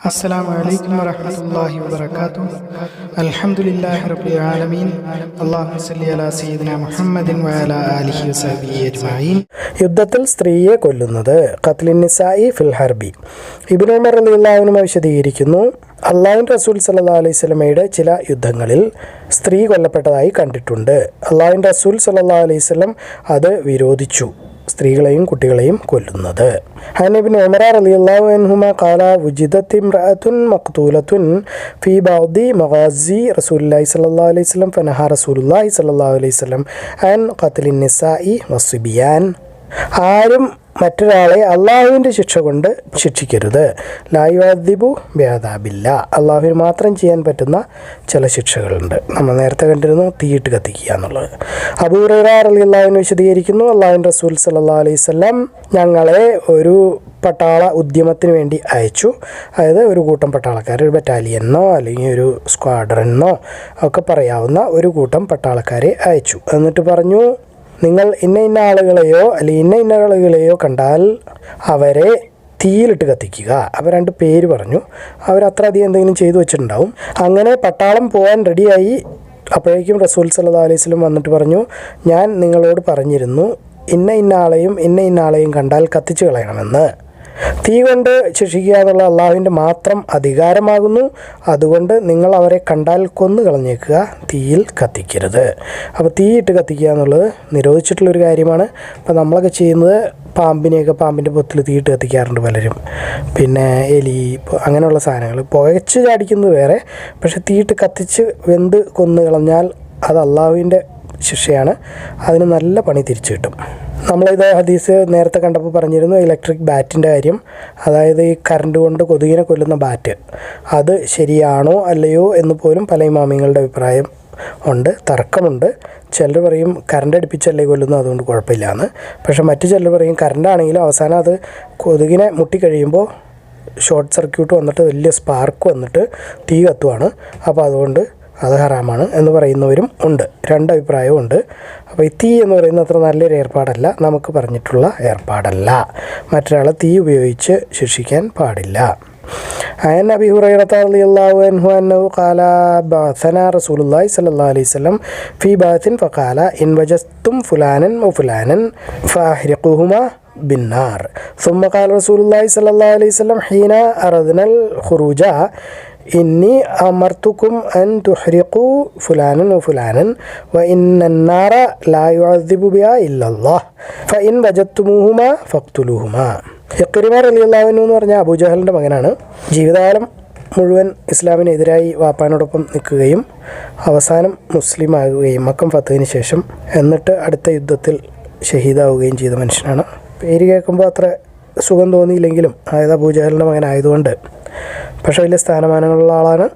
السلام عليكم ورحمة الله وبركاته الحمد لله رب العالمين اللهم صل على سيدنا محمد وعلى آله وصحبه أجمعين യുദ്ധത്തിൽ സ്ത്രീയെ കൊല്ലുന്നത് ഖത്ലിനിസായി ഫിൽ ഹർബി ഇബിൻ ഉമർ അലിള്ളാഹുനും വിശദീകരിക്കുന്നു അള്ളാഹുൻ റസൂൽ സല്ലാ അലൈഹി സ്വലമയുടെ ചില യുദ്ധങ്ങളിൽ സ്ത്രീ കൊല്ലപ്പെട്ടതായി കണ്ടിട്ടുണ്ട് അള്ളാഹുൻ റസൂൽ സല്ലാ അലൈഹി സ്വലം അത് വിരോധിച്ചു സ്ത്രീകളെയും കുട്ടികളെയും കൊല്ലുന്നത്. മഗാസി അലൈഹി അലൈഹി അൻ ആരും മറ്റൊരാളെ അള്ളാഹുവിന്റെ ശിക്ഷ കൊണ്ട് ശിക്ഷിക്കരുത്. ലായുവാദിബു ബേദാബില്ല അള്ളാഹുവിന് മാത്രം ചെയ്യാൻ പറ്റുന്ന ചില ശിക്ഷകളുണ്ട്. നമ്മൾ നേരത്തെ കണ്ടിരുന്നു തീയിട്ട് കത്തിക്കുക എന്നുള്ളത്. അബൂറാർ അലി അള്ളാഹുവിന് വിശദീകരിക്കുന്നു അള്ളാഹുവിൻ റസൂൽ സല്ലാ അലൈഹി സ്വല്ലാം ഞങ്ങളെ ഒരു പട്ടാള ഉദ്യമത്തിന് വേണ്ടി അയച്ചു. അതായത് ഒരു കൂട്ടം പട്ടാളക്കാർ ഒരു ബറ്റാലിയനോ അല്ലെങ്കിൽ ഒരു സ്ക്വാഡ്രനോ ഒക്കെ പറയാവുന്ന ഒരു കൂട്ടം പട്ടാളക്കാരെ അയച്ചു. എന്നിട്ട് പറഞ്ഞു നിങ്ങൾ ഇന്ന ഇന്ന ആളുകളെയോ അല്ലെങ്കിൽ ഇന്ന ഇന്ന ആളുകളെയോ കണ്ടാൽ അവരെ തീയിലിട്ട് കത്തിക്കുക. അവർ രണ്ട് പേര് പറഞ്ഞു. അവർ അത്ര അധികം എന്തെങ്കിലും ചെയ്തു വെച്ചിട്ടുണ്ടാവും. അങ്ങനെ പട്ടാളം പോകാൻ റെഡിയായി അപ്പോഴേക്കും റസൂൽ സല്ലാ അലൈഹി സ്വലം വന്നിട്ട് പറഞ്ഞു ഞാൻ നിങ്ങളോട് പറഞ്ഞിരുന്നു ഇന്ന ഇന്ന ആളെയും ഇന്ന ഇന്ന ആളെയും കണ്ടാൽ കത്തിച്ചു കളയണമെന്ന്. തീ കൊണ്ട് ശിക്ഷിക്കുക എന്നുള്ള അള്ളാഹുവിന്റെ മാത്രം അധികാരമാകുന്നു. അതുകൊണ്ട് നിങ്ങൾ അവരെ കണ്ടാൽ കൊന്നു കളഞ്ഞേക്കുക തീയിൽ കത്തിക്കരുത്. അപ്പോൾ തീയിട്ട് കത്തിക്കുക എന്നുള്ളത് നിരോധിച്ചിട്ടുള്ളൊരു കാര്യമാണ്. അപ്പോൾ നമ്മളൊക്കെ ചെയ്യുന്നത് പാമ്പിനെയൊക്കെ പാമ്പിന്റെ പൊത്തിൽ തീയിട്ട് കത്തിക്കാറുണ്ട് പലരും. പിന്നെ എലി അങ്ങനെയുള്ള സാധനങ്ങൾ. പുകച്ച് ചാടിക്കുന്നത് വേറെ. പക്ഷേ തീയിട്ട് കത്തിച്ച് വെന്ത് കൊന്നു കളഞ്ഞാൽ അത് അള്ളാഹുവിന്റെ ശിക്ഷയാണ്. അതിന് നല്ല പണി തിരിച്ചു കിട്ടും. നമ്മളിത് ഹദീസ് നേരത്തെ കണ്ടപ്പോൾ പറഞ്ഞിരുന്നു ഇലക്ട്രിക് ബാറ്റിന്റെ കാര്യം. അതായത് ഈ കറണ്ട് കൊണ്ട് കൊതുകിനെ കൊല്ലുന്ന ബാറ്റ് അത് ശരിയാണോ അല്ലയോ എന്ന് പോലും പല ഇമാമിങ്ങളുടെ അഭിപ്രായം ഉണ്ട് തർക്കമുണ്ട്. ചിലർ പറയും കറണ്ട് അടുപ്പിച്ചല്ലേ കൊല്ലുന്നു അതുകൊണ്ട് കുഴപ്പമില്ല എന്ന് പക്ഷേ മറ്റു ചിലർ പറയും കറണ്ടാണെങ്കിലും അവസാനം അത് കൊതുകിനെ മുട്ടിക്കഴിയുമ്പോൾ ഷോർട്ട് സർക്യൂട്ട് വന്നിട്ട് വലിയ സ്പാർക്ക് വന്നിട്ട് തീ കത്തുവാണ്. അപ്പോൾ അതുകൊണ്ട് അത് ഹറാമാണ് എന്ന് പറയുന്നവരും ഉണ്ട് രണ്ട് അഭിപ്രായവും ഉണ്ട് അപ്പോൾ ഈ തീ എന്ന് പറയുന്നത് അത്ര നല്ലൊരു ഏർപ്പാടല്ല നമുക്ക് പറഞ്ഞിട്ടുള്ള ഏർപ്പാടല്ല മറ്റൊരാളെ തീ ഉപയോഗിച്ച് ശിക്ഷിക്കാൻ പാടില്ല عن أبي هريرة رضي الله عنه أنه قال بعثنا رسول الله صلى الله عليه وسلم في بعث فقال إن وجدتم فلانا وفلانا فأحرقوهما بالنار ثم قال رسول الله صلى الله عليه وسلم حين أردنا الخروج ഇന്നി അമർത്തുക്കും അൻ തുഹ്രിഖു ഫുലാനൻ ഫുലാനൻ വ ഇന്നാറ ലായുദിബുബിയ ഇല്ലല്ലാഹ് ഫ ഇൻ വജത്തുമൂഹുമ ഫക്തുലുഹുമ. ഇക്കരിമാർ അലി അള്ളാഹുനു എന്ന് പറഞ്ഞ അബുജഹലിന്റെ മകനാണ്. ജീവിതകാലം മുഴുവൻ ഇസ്ലാമിനെതിരായി വാപ്പാനോടൊപ്പം നിൽക്കുകയും അവസാനം മുസ്ലിം ആകുകയും മക്കം ഫത്തതിന് ശേഷം എന്നിട്ട് അടുത്ത യുദ്ധത്തിൽ ഷഹീദാവുകയും ചെയ്ത മനുഷ്യനാണ്. പേര് കേൾക്കുമ്പോൾ അത്ര സുഖം തോന്നിയില്ലെങ്കിലും അതായത് അബൂജഹലിന്റെ മകനായതുകൊണ്ട് പക്ഷേ വലിയ സ്ഥാനമാനങ്ങളുള്ള ആളാണ്.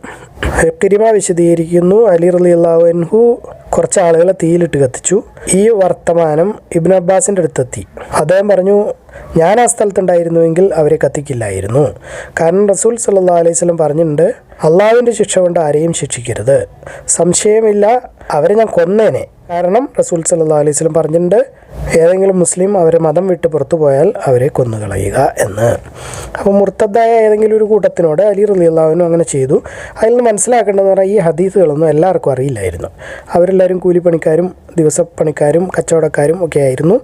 ഹിക്കിരിമ വിശദീകരിക്കുന്നു. അലി റലി അള്ളാഹുൻഹു കുറച്ച് ആളുകളെ തീയിലിട്ട് കത്തിച്ചു. ഈ വർത്തമാനം ഇബിൻ അബ്ബാസിന്റെ അടുത്തെത്തി. അദ്ദേഹം പറഞ്ഞു ഞാൻ ആ സ്ഥലത്തുണ്ടായിരുന്നുവെങ്കിൽ അവരെ കത്തിക്കില്ലായിരുന്നു. കാരണം റസൂൽ സല്ലാ അലൈഹി സ്വലം പറഞ്ഞിട്ടുണ്ട് അള്ളാഹുവിന്റെ ശിക്ഷ കൊണ്ട് ആരെയും ശിക്ഷിക്കരുത്. സംശയമില്ല അവരെ ഞാൻ കൊന്നേനെ. കാരണം റസൂൽ സല്ലാ അലൈഹി സ്വലം പറഞ്ഞിട്ടുണ്ട് ഏതെങ്കിലും മുസ്ലിം അവരെ മതം വിട്ട് പുറത്തു പോയാൽ അവരെ കൊന്നുകളയുക എന്ന്. അപ്പോൾ മുർത്തദ്ദായ ഏതെങ്കിലും ഒരു കൂട്ടത്തിനോട് അലി റലിയുള്ളവനും അങ്ങനെ ചെയ്തു. അതിൽ നിന്ന് മനസ്സിലാക്കേണ്ടതെന്ന് പറഞ്ഞാൽ ഈ ഹദീസുകളൊന്നും എല്ലാവർക്കും അറിയില്ലായിരുന്നു. അവരെല്ലാവരും കൂലിപ്പണിക്കാരും ദിവസപ്പണിക്കാരും കച്ചവടക്കാരും ഒക്കെ ആയിരുന്നു.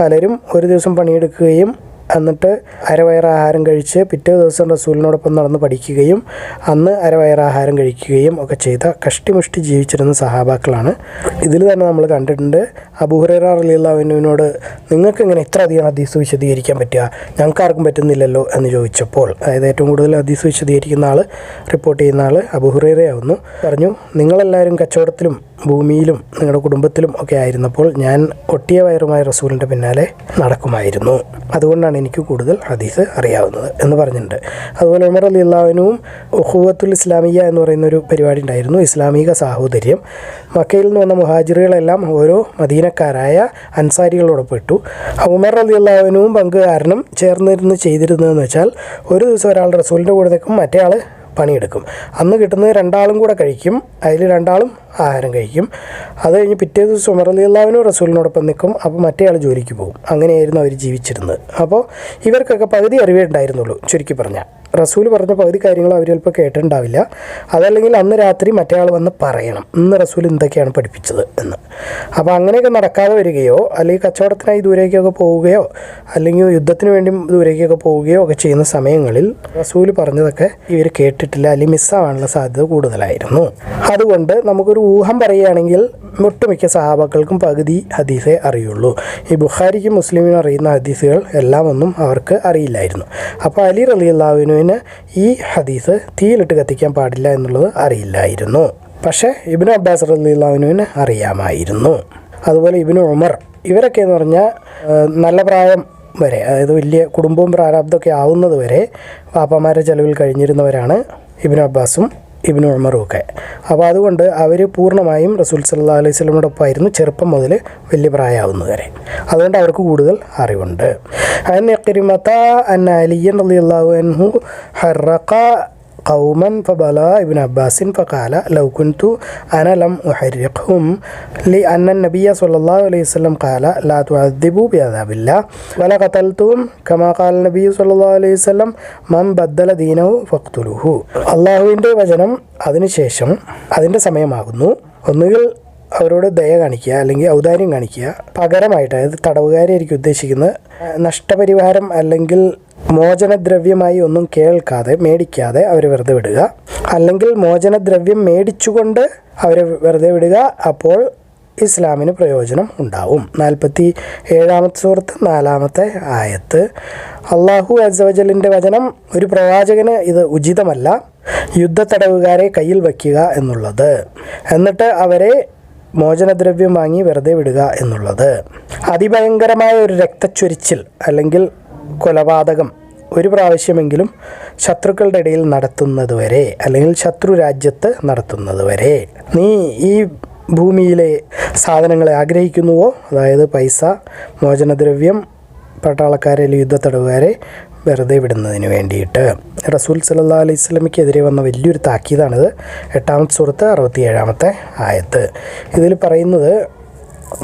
പലരും ഒരു ദിവസം പണിയെടുക്കുകയും എന്നിട്ട് അരവയറാഹാരം കഴിച്ച് പിറ്റേ ദിവസം റസൂലിനോടൊപ്പം നടന്ന് പഠിക്കുകയും അന്ന് അരവയറാഹാരം കഴിക്കുകയും ഒക്കെ ചെയ്ത കഷ്ടിമുഷ്ടി ജീവിച്ചിരുന്ന സഹാബാക്കളാണ്. ഇതിൽ തന്നെ നമ്മൾ കണ്ടിട്ടുണ്ട് അബൂഹുറ അലിയുള്ളവിനോട് നിങ്ങൾക്ക് ഇങ്ങനെ ഇത്ര അധികം ഹദീസ് വിശദീകരിക്കാൻ പറ്റുക? ഞങ്ങൾക്ക് ആർക്കും പറ്റുന്നില്ലല്ലോ? എന്ന് ചോദിച്ചപ്പോൾ അതായത് ഏറ്റവും കൂടുതൽ ഹദീസ് വിശദീകരിക്കുന്ന ആൾ റിപ്പോർട്ട് ചെയ്യുന്ന ആൾ അബുഹുറയാവുന്നു പറഞ്ഞു നിങ്ങളെല്ലാവരും കച്ചവടത്തിലും ഭൂമിയിലും നിങ്ങളുടെ കുടുംബത്തിലും ഒക്കെ ആയിരുന്നപ്പോൾ ഞാൻ ഒട്ടിയ വയറുമായ റസൂലിന്റെ പിന്നാലെ നടക്കുമായിരുന്നു. അതുകൊണ്ടാണ് എനിക്ക് കൂടുതൽ ഹദീസ് അറിയാവുന്നത് എന്ന് പറഞ്ഞിട്ടുണ്ട്. അതുപോലെ ഉമർ അലി അള്ളാഹുവിനും ഉഹുവത്തുൽ ഇസ്ലാമിയ എന്ന് പറയുന്ന ഒരു പരിപാടി ഉണ്ടായിരുന്നു ഇസ്ലാമിക സാഹോദര്യം. മക്കയിൽ നിന്ന് വന്ന മുഹാജിറുകളെല്ലാം ഓരോ മദീനക്കാരായ അൻസാരികളോടൊപ്പം ഇട്ടു. ഉമർ അലി അള്ളാഹുവിനും പങ്കുകാരനും ചേർന്നിരുന്ന് ചെയ്തിരുന്നതെന്ന് വെച്ചാൽ ഒരു ദിവസം ഒരാൾ റസൂലിന്റെ കൂടെ നിൽക്കും മറ്റേ ആൾ പണിയെടുക്കും. അന്ന് കിട്ടുന്നത് രണ്ടാളും കൂടെ കഴിക്കും. അതിൽ രണ്ടാളും ആഹാരം കഴിക്കും. അത് കഴിഞ്ഞ് പിറ്റേ ദിവസം ഉമർ റസൂലിനോടൊപ്പം നിൽക്കും. അപ്പോൾ മറ്റേ ആൾ ജോലിക്ക് പോകും. അങ്ങനെയായിരുന്നു അവർ ജീവിച്ചിരുന്നത്. അപ്പോൾ ഇവർക്കൊക്കെ പകുതി അറിവേ ഉണ്ടായിരുന്നുള്ളൂ ചുരുക്കി പറഞ്ഞാൽ. റസൂൽ പറഞ്ഞ പകുതി കാര്യങ്ങൾ അവർ ചിലപ്പോൾ കേട്ടിട്ടുണ്ടാവില്ല. അതല്ലെങ്കിൽ അന്ന് രാത്രി മറ്റേ ആൾ വന്ന് പറയണം. ഇന്ന് റസൂൽ എന്തൊക്കെയാണ് പഠിപ്പിച്ചത് എന്ന്. അപ്പോൾ അങ്ങനെയൊക്കെ നടക്കാതെ വരികയോ അല്ലെങ്കിൽ കച്ചവടത്തിനായി ദൂരേക്കൊക്കെ പോവുകയോ അല്ലെങ്കിൽ യുദ്ധത്തിന് വേണ്ടി ദൂരേക്കൊക്കെ പോവുകയോ ഒക്കെ ചെയ്യുന്ന സമയങ്ങളിൽ റസൂൽ പറഞ്ഞതൊക്കെ ഇവർ കേട്ടിട്ടില്ല അല്ലെങ്കിൽ മിസ്സാവാനുള്ള സാധ്യത കൂടുതലായിരുന്നു. അതുകൊണ്ട് നമുക്കൊരു ഊഹം പറയുകയാണെങ്കിൽ ഒട്ടുമിക്ക സഹാബാക്കൾക്കും പകുതി ഹദീസേ അറിയുള്ളൂ. ഈ ബുഖാരിക്കും മുസ്ലിമിനും അറിയുന്ന ഹദീസുകൾ എല്ലാം ഒന്നും അവർക്ക് അറിയില്ലായിരുന്നു. അപ്പോൾ അലി റലി അള്ളാഹുവിനുവിന് ഈ ഹദീസ് തീയിലിട്ട് കത്തിക്കാൻ പാടില്ല എന്നുള്ളത് അറിയില്ലായിരുന്നു. പക്ഷേ ഇബിന് അബ്ബാസ് റലി അള്ളാഹുവിനുവിന് അറിയാമായിരുന്നു. അതുപോലെ ഇബിന് ഉമർ ഇവരൊക്കെ എന്ന് പറഞ്ഞാൽ നല്ല പ്രായം വരെ അതായത് വലിയ കുടുംബവും പ്രാരാബ്ദമൊക്കെ ആവുന്നത് വരെ പാപ്പമാരുടെ ചെലവിൽ കഴിഞ്ഞിരുന്നവരാണ് ഇബിന് അബ്ബാസും ഇബിന് ഉമറും ഒക്കെ അപ്പോൾ അതുകൊണ്ട് അവർ പൂർണമായും റസൂൽ സല്ലാ അലൈഹി സ്വലമോടൊപ്പമായിരുന്നു ചെറുപ്പം മുതൽ വലിയ പ്രായമാവുന്നത് വരെ. അതുകൊണ്ട് അവർക്ക് കൂടുതൽ അറിവുണ്ട്. അൻ അലിയൻ അൻഹു ഹറഖ قوما فبلا ابن عباس فقال لو كنت أنا لم أحرقهم لأن النبي صلى الله عليه وسلم قال لا تعذبوا بعذاب الله ولا قتلتم كما قال النبي صلى الله عليه وسلم من بدل دينه فاقتلوه അള്ളാഹുവിൻ്റെ വചനം അതിനുശേഷം അതിൻ്റെ സമയമാകുന്നു ഒന്നുകിൽ അവരോട് ദയ കാണിക്കുക അല്ലെങ്കിൽ ഔദാര്യം കാണിക്കുക പകരമായിട്ട് അതായത് തടവുകാരെയായിരിക്കും ഉദ്ദേശിക്കുന്നത് നഷ്ടപരിഹാരം അല്ലെങ്കിൽ മോചനദ്രവ്യമായി ഒന്നും കേൾക്കാതെ മേടിക്കാതെ അവരെ വെറുതെ വിടുക. അല്ലെങ്കിൽ മോചനദ്രവ്യം മേടിച്ചുകൊണ്ട് അവരെ വെറുതെ വിടുക അപ്പോൾ ഇസ്ലാമിന് പ്രയോജനം ഉണ്ടാവും. നാൽപ്പത്തി ഏഴാമത്തെ സുഹൃത്ത് നാലാമത്തെ ആയത്ത്. അള്ളാഹു അസവജലിന്റെ വചനം ഒരു പ്രവാചകന് ഇത് ഉചിതമല്ല. യുദ്ധ തടവുകാരെ കയ്യിൽ വയ്ക്കുക എന്നുള്ളത്. എന്നിട്ട് അവരെ മോചനദ്രവ്യം വാങ്ങി വെറുതെ വിടുക എന്നുള്ളത്. അതിഭയങ്കരമായ ഒരു രക്തച്ചൊരിച്ചിൽ അല്ലെങ്കിൽ കൊലപാതകം ഒരു പ്രാവശ്യമെങ്കിലും ശത്രുക്കളുടെ ഇടയിൽ നടത്തുന്നത് വരെ അല്ലെങ്കിൽ ശത്രു രാജ്യത്ത് നടത്തുന്നത് വരെ നീ ഈ ഭൂമിയിലെ സാധനങ്ങളെ ആഗ്രഹിക്കുന്നുവോ? അതായത് പൈസ മോചനദ്രവ്യം പട്ടാളക്കാരെ അല്ലെങ്കിൽ യുദ്ധത്തടവുകാരെ വെറുതെ വിടുന്നതിന് വേണ്ടിയിട്ട്. റസൂൽ സല്ലാ അലൈഹി സ്വലമിക്കെതിരെ വന്ന വലിയൊരു താക്കീതാണിത്. എട്ടാമത്തെ സുഹൃത്ത് അറുപത്തി ഏഴാമത്തെ ആയത്ത്. ഇതിൽ പറയുന്നത്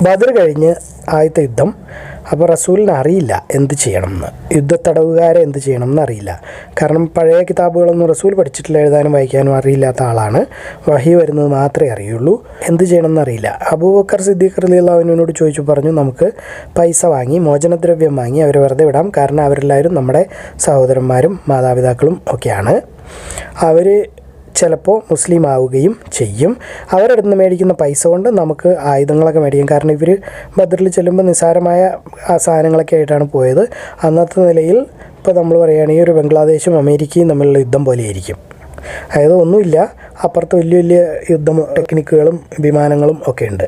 ബദർ കഴിഞ്ഞ് ആദ്യത്തെ യുദ്ധം അപ്പോൾ റസൂലിന് അറിയില്ല എന്ത് ചെയ്യണം ചെയ്യണമെന്ന്. യുദ്ധത്തടവുകാരെ എന്ത് ചെയ്യണമെന്ന് അറിയില്ല. കാരണം പഴയ കിതാബുകളൊന്നും റസൂൽ പഠിച്ചിട്ടില്ല എഴുതാനും വായിക്കാനും അറിയില്ലാത്ത ആളാണ്. വഹി വരുന്നത് മാത്രമേ അറിയുള്ളൂ. എന്ത് ചെയ്യണം എന്നറിയില്ല അബൂബക്കർ സിദ്ദീഖ് അലിയുള്ളവനോട് ചോദിച്ചു പറഞ്ഞു നമുക്ക് പൈസ വാങ്ങി മോചനദ്രവ്യം വാങ്ങി അവരെ വെറുതെ വിടാം. കാരണം അവരെല്ലാവരും നമ്മുടെ സഹോദരന്മാരും മാതാപിതാക്കളും ഒക്കെയാണ്. അവർ ചിലപ്പോൾ മുസ്ലിം ആവുകയും ചെയ്യും. അവരുടെ നിന്ന് മേടിക്കുന്ന പൈസ കൊണ്ട് നമുക്ക് ആയുധങ്ങളൊക്കെ മേടിക്കും. കാരണം ഇവർ ബദറിൽ ചെല്ലുമ്പോൾ നിസ്സാരമായ സാധനങ്ങളൊക്കെ ആയിട്ടാണ് പോയത്. അന്നത്തെ നിലയിൽ ഇപ്പോൾ നമ്മൾ പറയുകയാണെങ്കിൽ ഒരു ബംഗ്ലാദേശും അമേരിക്കയും തമ്മിലുള്ള യുദ്ധം പോലെയായിരിക്കും. അതായത് ഒന്നുമില്ല അപ്പുറത്ത് വലിയ വലിയ യുദ്ധം ടെക്നിക്കുകളും വിമാനങ്ങളും ഒക്കെ ഉണ്ട്.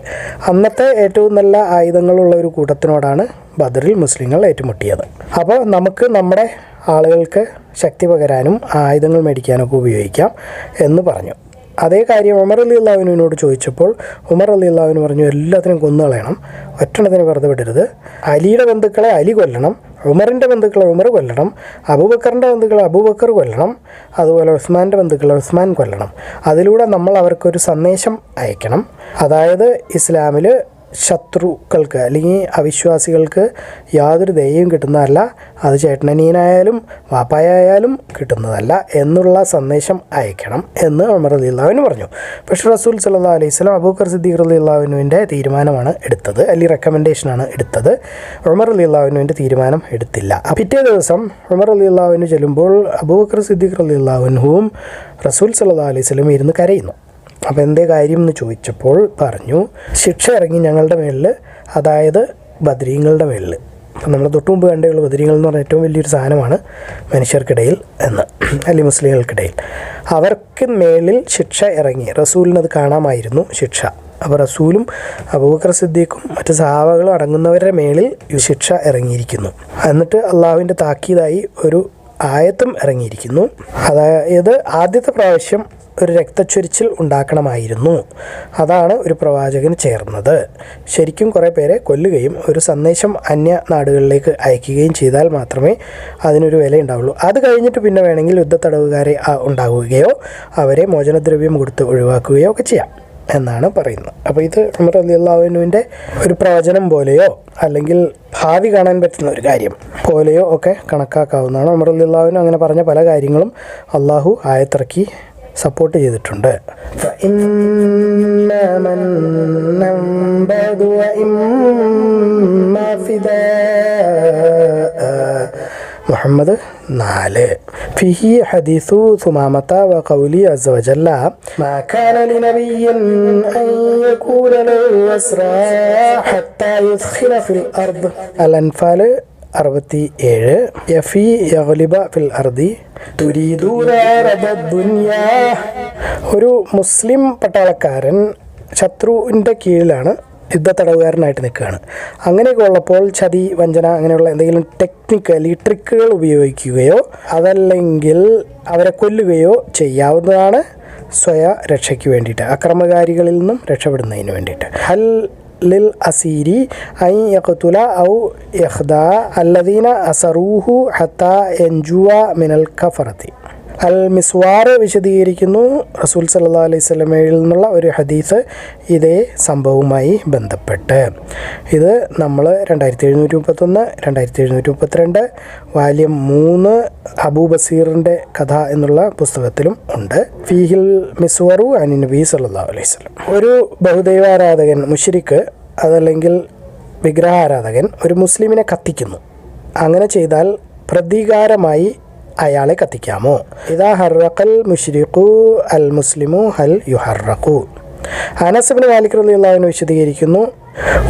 അന്നത്തെ ഏറ്റവും നല്ല ആയുധങ്ങളുള്ള ഒരു കൂട്ടത്തിനോടാണ് ബദറിൽ മുസ്ലിങ്ങൾ ഏറ്റുമുട്ടിയത്. അപ്പോൾ നമുക്ക് നമ്മുടെ ആളുകൾക്ക് ശക്തി പകരാനും ആയുധങ്ങൾ മേടിക്കാനൊക്കെ ഉപയോഗിക്കാം എന്ന് പറഞ്ഞു. അതേ കാര്യം ഉമർ അലി അള്ളാഹുവിനോട് ചോദിച്ചപ്പോൾ ഉമർ അലി അള്ളാഹുവിന് പറഞ്ഞു എല്ലാത്തിനും കൊന്നുകളയണം ഒറ്റണത്തിന് വെറുതെ വിടരുത്. അലിയുടെ ബന്ധുക്കളെ അലി കൊല്ലണം ഉമറിന്റെ ബന്ധുക്കളെ ഉമർ കൊല്ലണം അബൂബക്കറിന്റെ ബന്ധുക്കളെ അബൂബക്കർ കൊല്ലണം അതുപോലെ ഉസ്മാന്റെ ബന്ധുക്കളെ ഉസ്മാൻ കൊല്ലണം. അതിലൂടെ നമ്മൾ അവർക്കൊരു സന്ദേശം അയക്കണം. അതായത് ഇസ്ലാമിൽ ശത്രുക്കൾക്ക് അല്ലെങ്കിൽ അവിശ്വാസികൾക്ക് യാതൊരു ദയയും കിട്ടുന്നതല്ല. അത് ചേട്ടനനിയനായാലും വാപ്പായായാലും കിട്ടുന്നതല്ല എന്നുള്ള സന്ദേശം അയക്കണം എന്ന് ഉമർ അലി അള്ളാഹുവിന് പറഞ്ഞു. പക്ഷേ റസൂൽ സല്ലാ അലൈഹി സ്വലം അബൂക്കർ സിദ്ദീഖ് അലി അള്ളാഹുവിനുവിന്റെ തീരുമാനമാണ് എടുത്തത്. അല്ലെങ്കിൽ റെക്കമെൻഡേഷനാണ് എടുത്തത്. ഉമർ അലി അള്ളാഹുവിനുവിന്റെ തീരുമാനം എടുത്തില്ല. പിറ്റേ ദിവസം ഉമർ അലി അള്ളാഹുവിന് ചെല്ലുമ്പോൾ അബൂബക്കർ സിദ്ദീഖ് അലി അള്ളാഹുവിനും റസൂൽ സല്ലാ അലൈഹി സ്വലം ഇരുന്ന് കരയുന്നു. അപ്പോൾ എന്തേ കാര്യം എന്ന് ചോദിച്ചപ്പോൾ പറഞ്ഞു ശിക്ഷ ഇറങ്ങി ഞങ്ങളുടെ മേളിൽ അതായത് ബദ്രീങ്ങളുടെ മേളിൽ അപ്പം നമ്മൾ തൊട്ട് മുമ്പ് കണ്ടേയുള്ളൂ ബദ്രീങ്ങൾ എന്ന് പറഞ്ഞാൽ ഏറ്റവും വലിയൊരു സാധനമാണ് മനുഷ്യർക്കിടയിൽ എന്ന് അല്ലെങ്കിൽ മുസ്ലിങ്ങൾക്കിടയിൽ. അവർക്ക് മേളിൽ ശിക്ഷ ഇറങ്ങി റസൂലിനത് കാണാമായിരുന്നു ശിക്ഷ. അപ്പോൾ റസൂലും അബൂബക്കർ സിദ്ദീഖും മറ്റ് സഹാബകളും അടങ്ങുന്നവരുടെ മേളിൽ ശിക്ഷ ഇറങ്ങിയിരിക്കുന്നു. എന്നിട്ട് അള്ളാഹുവിന്റെ താക്കീതായി ഒരു ആയത്തും ഇറങ്ങിയിരിക്കുന്നു. അതായത് ആദ്യത്തെ പ്രാവശ്യം ഒരു രക്തച്ചൊരിച്ചിൽ ഉണ്ടാക്കണമായിരുന്നു. അതാണ് ഒരു പ്രവാചകന് ചേർന്നത്. ശരിക്കും കുറേ പേരെ കൊല്ലുകയും ഒരു സന്ദേശം അന്യ നാടുകളിലേക്ക് അയക്കുകയും ചെയ്താൽ മാത്രമേ അതിനൊരു വില ഉണ്ടാവുള്ളൂ അത് കഴിഞ്ഞിട്ട് പിന്നെ വേണമെങ്കിൽ യുദ്ധത്തടവുകാരെ തടവുകാരെ ഉണ്ടാവുകയോ അവരെ മോചനദ്രവ്യം കൊടുത്ത് ഒഴിവാക്കുകയോ ഒക്കെ ചെയ്യാം എന്നാണ് പറയുന്നത്. അപ്പോൾ ഇത് ഉമർ അള്ളാഹുവിനുവിന്റെ ഒരു പ്രവചനം പോലെയോ അല്ലെങ്കിൽ ഭാവി കാണാൻ പറ്റുന്ന ഒരു കാര്യം പോലെയോ ഒക്കെ കണക്കാക്കാവുന്നതാണ്. ഉമർ അലി അള്ളാഹുവിന് അങ്ങനെ പറഞ്ഞ പല കാര്യങ്ങളും അള്ളാഹു ആയത്തിറക്കി സപ്പോർട്ട് ചെയ്തിട്ടുണ്ട് فإما منا بعد وإما فداء മുഹമ്മദ് നാല് ഫിഹി ഹദീസു സുമാമത്ത വ ഖൗലി അസ്സ വജല്ല മാ കാന ലിനബിയ്യിൻ അൻ യകൂന ലഹു അസ്റാ ഹത്താ യുദ്ഖില ഫിൽ അർദ് അൽ അൻഫാൽ അറുപത്തി ഏഴ് യഫി ഇലിബ ഫിൽ അർദി. ഒരു മുസ്ലിം പട്ടാളക്കാരൻ ശത്രുവിന്റെ കീഴിലാണ് യുദ്ധ തടവുകാരനായിട്ട് നിൽക്കുകയാണ്. അങ്ങനെയൊക്കെ ഉള്ളപ്പോൾ ചതി വഞ്ചന അങ്ങനെയുള്ള എന്തെങ്കിലും ടെക്നിക്കലി ട്രിക്കുകൾ ഉപയോഗിക്കുകയോ അതല്ലെങ്കിൽ അവരെ കൊല്ലുകയോ ചെയ്യാവുന്നതാണ് സ്വയ രക്ഷയ്ക്ക് വേണ്ടിയിട്ട് അക്രമകാരികളിൽ നിന്നും രക്ഷപ്പെടുന്നതിന് വേണ്ടിയിട്ട്. ഹൽ للأسير أن يقتل أو يخدع الذين أسروه حتى ينجو من الكفرة. അൽ മിസ്വാർ വിശദീകരിക്കുന്നു. റസൂൽ സല്ലാ അലൈഹി സ്വലമയിൽ നിന്നുള്ള ഒരു ഹദീസ് ഇതേ സംഭവവുമായി ബന്ധപ്പെട്ട്. ഇത് നമ്മൾ രണ്ടായിരത്തി എഴുന്നൂറ്റി മുപ്പത്തൊന്ന് രണ്ടായിരത്തി എഴുന്നൂറ്റി മുപ്പത്തിരണ്ട് വാല്യം മൂന്ന് അബൂ ബസീറിന്റെ കഥ എന്നുള്ള പുസ്തകത്തിലും ഉണ്ട്. ഫീഹിൽ മിസ്വറു അനി നബി സല്ലാ അലൈഹി സ്വലം ഒരു ബഹുദൈവാരാധകൻ മുഷിരിക്ക് അതല്ലെങ്കിൽ വിഗ്രഹാരാധകൻ ഒരു മുസ്ലിമിനെ കത്തിക്കുന്നു. അങ്ങനെ ചെയ്താൽ പ്രതികാരമായി അയാളെ കത്തിക്കാമോ? ഇതാ ഹർറഖൽ മുഷ്രിഖു അൽ മുസ്ലിമു ഹൽ യുഹറഖു അനസബിന് മാലിക് റളിയല്ലാഹുവിനെ വിശദീകരിക്കുന്നു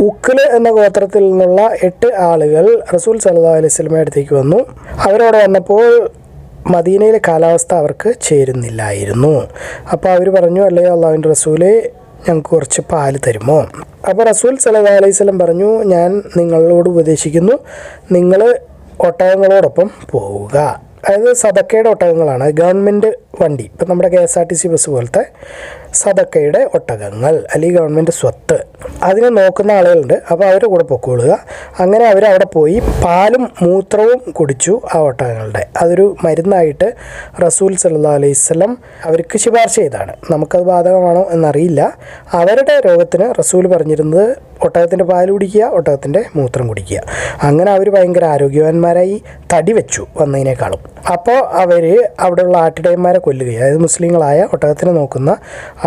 ഉക്കിൽ എന്ന ഗോത്രത്തിൽ നിന്നുള്ള എട്ട് ആളുകൾ റസൂൽ സല്ലല്ലാഹു അലൈഹി വസല്ലമയുടെ അടുത്തേക്ക് വന്നു. അവരോട് വന്നപ്പോൾ മദീനയിലെ കാലാവസ്ഥ അവർക്ക് ചേരുന്നില്ലായിരുന്നു. അപ്പോൾ അവർ പറഞ്ഞു അല്ലേ അള്ളാഹുവിന്റെ റസൂലെ ഞങ്ങൾക്ക് കുറച്ച് പാൽ തരുമോ? അപ്പോൾ റസൂൽ സല്ലല്ലാഹു അലൈഹി വസല്ലം പറഞ്ഞു ഞാൻ നിങ്ങളോട് ഉപദേശിക്കുന്നു നിങ്ങൾ ഒട്ടകങ്ങളോടൊപ്പം പോവുക. അതായത് സതക്കയുടെ ഒട്ടകങ്ങളാണ്. ഗവൺമെന്റ് വണ്ടി. ഇപ്പം നമ്മുടെ K S R T C bus പോലത്തെ സദക്കയുടെ ഒട്ടകങ്ങൾ അല്ലെങ്കിൽ ഗവൺമെന്റ് സ്വത്ത്. അതിനെ നോക്കുന്ന ആളുകളുണ്ട്. അപ്പോൾ അവരുടെ കൂടെ പൊക്കോളുക. അങ്ങനെ അവർ അവിടെ പോയി പാലും മൂത്രവും കുടിച്ചു ആ ഒട്ടകങ്ങളുടെ. അതൊരു മരുന്നായിട്ട് റസൂൽ സല്ലാ അലൈഹി സ്വലം അവർക്ക് ശുപാർശ ചെയ്താണ് നമുക്കത് ബാധകമാണോ എന്നറിയില്ല. അവരുടെ രോഗത്തിന് റസൂൽ പറഞ്ഞിരുന്നത് ഒട്ടകത്തിന്റെ പാൽ കുടിക്കുക ഒട്ടകത്തിന്റെ മൂത്രം കുടിക്കുക. അങ്ങനെ അവർ ഭയങ്കര ആരോഗ്യവാന്മാരായി തടി വെച്ചു വന്നതിനേക്കാളും. അപ്പോൾ അവർ അവിടെയുള്ള ആട്ടിടയന്മാരെ കൊല്ലുകയും അതായത് മുസ്ലിങ്ങളായ ഒട്ടകത്തിനെ നോക്കുന്ന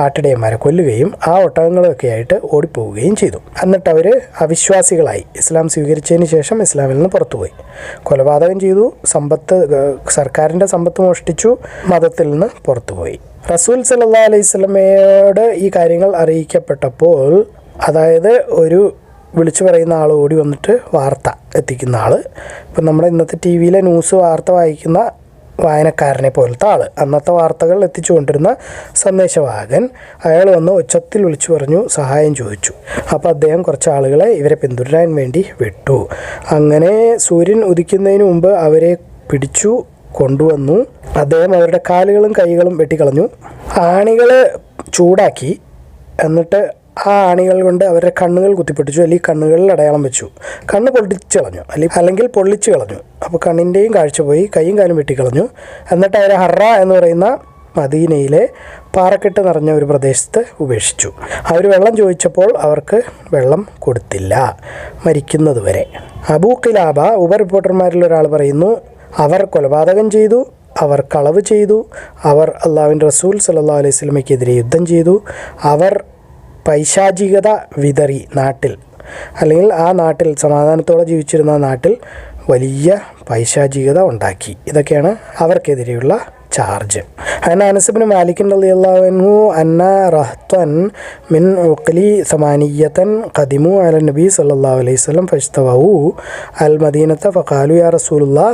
ആട്ടിടയന്മാരെ കൊല്ലുകയും ആ ഒട്ടകങ്ങളൊക്കെ ആയിട്ട് ഓടിപ്പോവുകയും ചെയ്തു. എന്നിട്ട് അവർ അവിശ്വാസികളായി. ഇസ്ലാം സ്വീകരിച്ചതിന് ശേഷം ഇസ്ലാമിൽ നിന്ന് പുറത്തുപോയി. കൊലപാതകം ചെയ്തു സമ്പത്ത് സർക്കാരിന്റെ സമ്പത്ത് മോഷ്ടിച്ചു മതത്തിൽ നിന്ന് പുറത്തുപോയി. റസൂൽ സല്ലാ അലൈഹി സ്വലമയോട് ഈ കാര്യങ്ങൾ അറിയിക്കപ്പെട്ടപ്പോൾ അതായത് ഒരു വിളിച്ചു പറയുന്ന ആൾ ഓടി വന്നിട്ട് വാർത്ത എത്തിക്കുന്ന ആൾ ഇപ്പം നമ്മുടെ ഇന്നത്തെ ടി വിയിലെ ന്യൂസ് വാർത്ത വായിക്കുന്ന വായനക്കാരനെ പോലത്തെ ആൾ അന്നത്തെ വാർത്തകൾ എത്തിച്ചുകൊണ്ടിരുന്ന സന്ദേശവാഹകൻ അയാൾ വന്ന് ഉച്ചത്തിൽ വിളിച്ചു പറഞ്ഞു സഹായം ചോദിച്ചു. അപ്പോൾ അദ്ദേഹം കുറച്ച് ആളുകളെ ഇവരെ പിന്തുടരാൻ വേണ്ടി വിട്ടു. അങ്ങനെ സൂര്യൻ ഉദിക്കുന്നതിന് മുമ്പ് അവരെ പിടിച്ചു കൊണ്ടുവന്നു. അദ്ദേഹം അവരുടെ കാലുകളും കൈകളും വെട്ടിക്കളഞ്ഞു. ആണികൾ ചൂടാക്കി. എന്നിട്ട് ആ ആണികൾ കൊണ്ട് അവരുടെ കണ്ണുകൾ കുത്തിപ്പൊട്ടിച്ചു അല്ലെങ്കിൽ കണ്ണുകളിൽ അടയാളം വെച്ചു. കണ്ണ് പൊള്ളിച്ച് കളഞ്ഞു അല്ലെങ്കിൽ അല്ലെങ്കിൽ പൊള്ളിച്ചു കളഞ്ഞു. അപ്പോൾ കണ്ണിന്റെയും കാഴ്ച പോയി കൈയും കാലും വെട്ടിക്കളഞ്ഞു എന്നിട്ട് അവരെ ഹറ എന്ന് പറയുന്ന മദീനയിലെ പാറക്കെട്ട് നിറഞ്ഞ ഒരു പ്രദേശത്ത് ഉപേക്ഷിച്ചു. അവർ വെള്ളം ചോദിച്ചപ്പോൾ അവർക്ക് വെള്ളം കൊടുത്തില്ല മരിക്കുന്നതുവരെ അബൂ ഉപ റിപ്പോർട്ടർമാരിൽ ഒരാൾ പറയുന്നു അവർ കൊലപാതകം ചെയ്തു അവർ കളവ് ചെയ്തു അവർ അള്ളാഹുവിന്റെ റസൂൽ സല്ലാ അലൈഹി സ്വലമയ്ക്കെതിരെ യുദ്ധം ചെയ്തു അവർ പൈശാചികത വിതറി നാട്ടിൽ. അല്ലെങ്കിൽ ആ നാട്ടിൽ സമാധാനത്തോടെ ജീവിച്ചിരുന്ന നാട്ടിൽ വലിയ പൈശാചികത ഉണ്ടാക്കി. ഇതൊക്കെയാണ് അവർക്കെതിരെയുള്ള ചാർജ്. അന അനസബിന് മാലിക്കിൻ റളിയല്ലാഹു അന്ന റഹ്തൻ മിൻ ഉഖലി സമാനിയത്തൻ ഖദിമു അല നബി സല്ലല്ലാഹു അലൈഹി വസല്ലം ഫജ്തവു അൽ മദീനത്ത ഫഖാലു യാ റസൂലുള്ളാ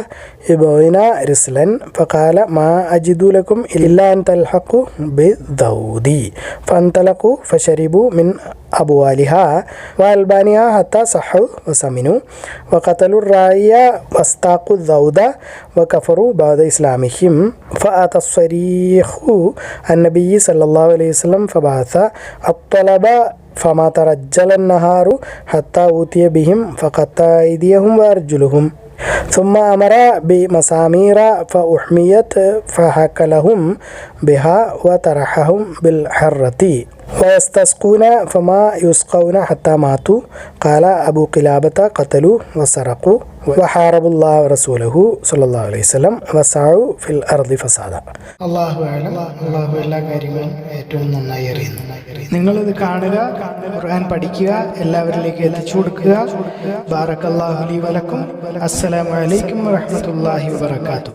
ഇബൈന റിസ്ലൻ ഫഖാല മാ അജിദു ലക്കും ഇല്ലാ അൻ തൽഹഖു ബിദൗദി ഫന്തലഖു ഫശരിബു മിൻ أبوالها وألبانها حتى صحوا وسمنوا وقتلوا الراعي واستاقوا الذود وكفروا بعد إسلامهم. فأتى الصريخ النبي صلى الله عليه وسلم فبعث الطلب فما ترجل النهار حتى أوتي بهم فقطع أيديهم وأرجلهم. ثم أمر بمسامير فأحميت فحك لهم بها وطرحهم بالحرة. വയസ്തസ്കൂന ഫമാ യുസ്കൗന ഹത്ത മാത്തു കാല അബു കിലാബത്ത ഖത്തലു വസറഖു വഹാറബുല്ലാ റസൂലഹു സല്ലാ അലൈഹി സ്വലം വസാവു ഫിൽ അർദി ഫസാദ അള്ളാഹു ആലം അള്ളാഹു എല്ലാ കാര്യങ്ങളും ഏറ്റവും നന്നായി അറിയുന്നു. നിങ്ങളിത് കാണുക ഖുർആൻ പഠിക്കുക എല്ലാവരിലേക്ക് എത്തിച്ചു കൊടുക്കുക. ബാറക്കല്ലാഹു അലി വലക്കും. അസ്സലാമലൈക്കും വറഹമത്തല്ലാഹി വബർക്കാത്തു